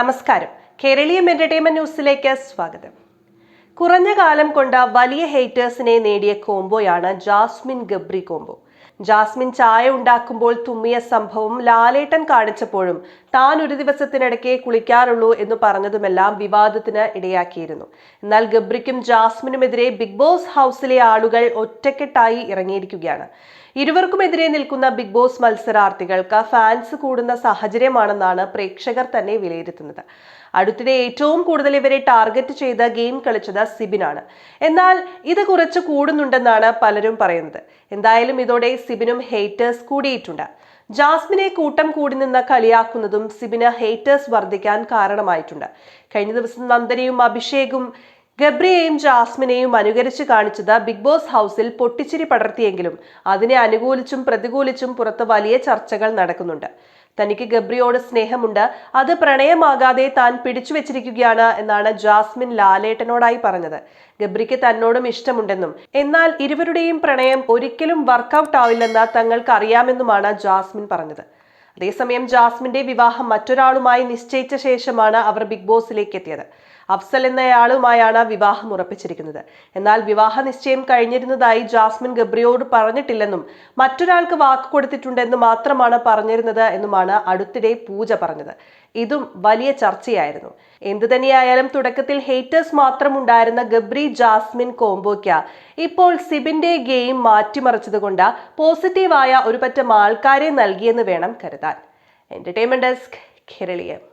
നമസ്കാരം. കേരളീയം എന്റർടൈൻമെന്റ് ന്യൂസിലേക്ക് സ്വാഗതം. കുറഞ്ഞ കാലം കൊണ്ട് വലിയ ഹേറ്റേഴ്സിനെ നേടിയ കോംബോയാണ് ജാസ്മിൻ ഗബ്രി കോംബോ ജാസ്മിൻ ചായ ഉണ്ടാക്കുമ്പോൾ തുമ്മിയ സംഭവം ലാലേട്ടൻ കാണിച്ചപ്പോഴും താൻ ഒരു ദിവസത്തിനിടയ്ക്ക് കുളിക്കാറുള്ളൂ എന്ന് പറഞ്ഞതുമെല്ലാം വിവാദത്തിന് ഇടയാക്കിയിരുന്നു. എന്നാൽ ഗബ്രിക്കും ജാസ്മിനുമെതിരെ ബിഗ് ബോസ് ഹൗസിലെ ആളുകൾ ഒറ്റക്കെട്ടായി ഇറങ്ങിയിരിക്കുകയാണ്. ഇരുവർക്കുമെതിരെ നിൽക്കുന്ന ബിഗ് ബോസ് മത്സരാർത്ഥികൾക്ക് ഫാൻസ് കൂടുന്ന സാഹചര്യമാണെന്നാണ് പ്രേക്ഷകർ തന്നെ വിലയിരുത്തുന്നത്. അടുത്തിടെ ഏറ്റവും കൂടുതൽ ഇവരെ ടാർഗറ്റ് ചെയ്ത ഗെയിം കളിച്ചത് സിബിനാണ്. എന്നാൽ ഇത് കുറച്ച് കൂടുന്നുണ്ടെന്നാണ് പലരും പറയുന്നത്. എന്തായാലും ഇതോടെ സിബിനും ഹേറ്റേഴ്സ് കൂടിയിട്ടുണ്ട്. ജാസ്മിനെ കൂട്ടം കൂടി നിന്ന് കളിയാക്കുന്നതും സിബിന് ഹേറ്റേഴ്സ് വർദ്ധിക്കാൻ കാരണമായിട്ടുണ്ട്. കഴിഞ്ഞ ദിവസം നന്ദനയും അഭിഷേകും ഗബ്രിയെയും ജാസ്മിനെയും അനുകരിച്ച് കാണിച്ചത് ബിഗ് ബോസ് ഹൗസിൽ പൊട്ടിച്ചിരി പടർത്തിയെങ്കിലും അതിനെ അനുകൂലിച്ചും പ്രതികൂലിച്ചും പുറത്ത് വലിയ ചർച്ചകൾ നടക്കുന്നുണ്ട്. തനിക്ക് ഗബ്രിയോട് സ്നേഹമുണ്ട്. അത് പ്രണയമാകാതെ താൻ പിടിച്ചു വെച്ചിരിക്കുകയാണ് എന്നാണ് ജാസ്മിൻ ലാലേട്ടനോടായി പറഞ്ഞത്. ഗബ്രിക്ക് തന്നോടും ഇഷ്ടമുണ്ടെന്നും എന്നാൽ ഇരുവരുടെയും പ്രണയം ഒരിക്കലും വർക്കൗട്ട് ആവില്ലെന്ന് തങ്ങൾക്ക് അറിയാമെന്നുമാണ് ജാസ്മിൻ പറഞ്ഞത്. അതേസമയം ജാസ്മിന്റെ വിവാഹം മറ്റൊരാളുമായി നിശ്ചയിച്ച ശേഷമാണ് അവർ ബിഗ് ബോസിലേക്ക് എത്തിയത്. അഫ്സൽ എന്നയാളുമായാണ് വിവാഹം ഉറപ്പിച്ചിരിക്കുന്നത്. എന്നാൽ വിവാഹ നിശ്ചയം കഴിഞ്ഞിരുന്നതായി ജാസ്മിൻ ഗബ്രിയോട് പറഞ്ഞിട്ടില്ലെന്നും മറ്റൊരാൾക്ക് വാക്ക് കൊടുത്തിട്ടുണ്ടെന്ന് മാത്രമാണ് പറഞ്ഞിരുന്നത് എന്നുമാണ് അടുത്തിടെ പൂജ പറഞ്ഞത്. ഇതും വലിയ ചർച്ചയായിരുന്നു. എന്തു തന്നെയായാലും തുടക്കത്തിൽ ഹേറ്റേഴ്സ് മാത്രം ഉണ്ടായിരുന്ന ഗബ്രി ജാസ്മിൻ കോംബോയ്ക്ക് ഇപ്പോൾ സിബിന്റെ ഗെയിം മാറ്റിമറിച്ചതുകൊണ്ട് പോസിറ്റീവായ ഒരു പറ്റം ആൾക്കാരെ നൽകിയെന്ന് വേണം കരുതാൻ. Entertainment desk Keraleeyam